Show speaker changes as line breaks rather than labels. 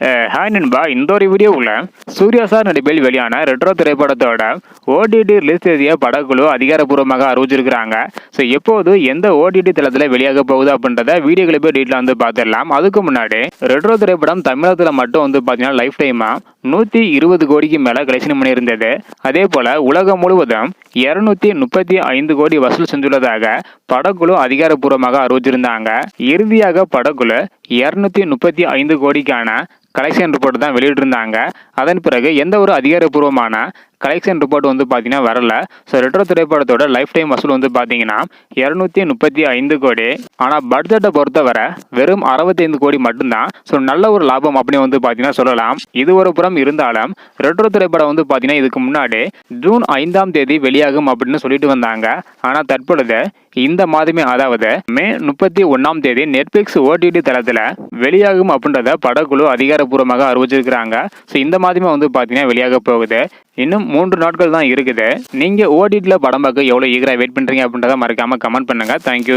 Hi நண்பா இந்த ஒரு வீடியோவில் சூர்யா சார் நடிப்பில் வெளியான ரெட்ரோ திரைப்படத்தோட ஓடிடி ரிலீஸ் தேதியை படக்குழு அதிகாரப்பூர்வமாக அறிவிச்சிருக்கிறாங்க. ஸோ எப்போது எந்த ஓடிடி தளத்தில் வெளியாக போகுது அப்படின்றத வீடியோக்களை போய் டீட்டெயில் வந்து பார்த்துடலாம். அதுக்கு முன்னாடி ரெட்ரோ திரைப்படம் தமிழகத்தில் மட்டும் வந்து பார்த்தீங்கன்னா லைஃப் டைமாக நூற்றி இருபது கோடிக்கு மேலே கலெக்ஷன் பண்ணியிருந்தது. அதே போல் உலகம் முழுவதும் இரநூத்தி முப்பத்தி ஐந்து கோடி வசூல் செஞ்சுள்ளதாக படக்குழு அதிகாரப்பூர்வமாக அறிவிச்சிருந்தாங்க. இறுதியாக படக்குழு இரநூத்தி முப்பத்தி ஐந்து கோடிக்கான கலெக்ஷன் ரிப்போர்ட் தான் வெளியிட்டிருந்தாங்க. அதன் பிறகு எந்த ஒரு அதிகாரப்பூர்வமான கலெக்ஷன் ரிப்போர்ட் வந்து பார்த்தீங்கன்னா வரல. ஸோ ரெட்ரோ திரைப்படத்தோட லைஃப் டைம் வசூல் வந்து பார்த்தீங்கன்னா இரநூத்தி முப்பத்தி ஐந்து கோடி. ஆனால் பட்ஜெட்டை பொறுத்தவரை வெறும் அறுபத்தைந்து கோடி மட்டும்தான். ஸோ நல்ல ஒரு லாபம் அப்படின்னு வந்து பார்த்தீங்கன்னா சொல்லலாம். இது ஒரு புறம் இருந்தாலும் ரெட்ரோ திரைப்படம் வந்து பார்த்தீங்கன்னா இதுக்கு முன்னாடி ஜூன் ஐந்தாம் தேதி வெளியாகும் அப்படின்னு சொல்லிட்டு வந்தாங்க. ஆனால் தற்பொழுது இந்த மாதமே அதாவது மே முப்பத்தி ஒன்றாம் தேதி நெட்ஃப்ளிக்ஸ் ஓடிடி தளத்தில் வெளியாகும் அப்படின்றத படக்குழு அதிகாரப்பூர்வமாக அறிவிச்சிருக்கிறாங்க. ஸோ இந்த மாதமே வந்து பார்த்தீங்கன்னா வெளியாக போகுது. இன்னும் மூன்று நாட்கள் தான் இருக்குது. நீங்கள் ஓடிடியில் படம் பார்க்க எவ்வளோ ஈகராக வெயிட் பண்ணுறீங்க அப்படின்றத மறக்காமல் கமெண்ட் பண்ணுங்கள் தேங்க்யூ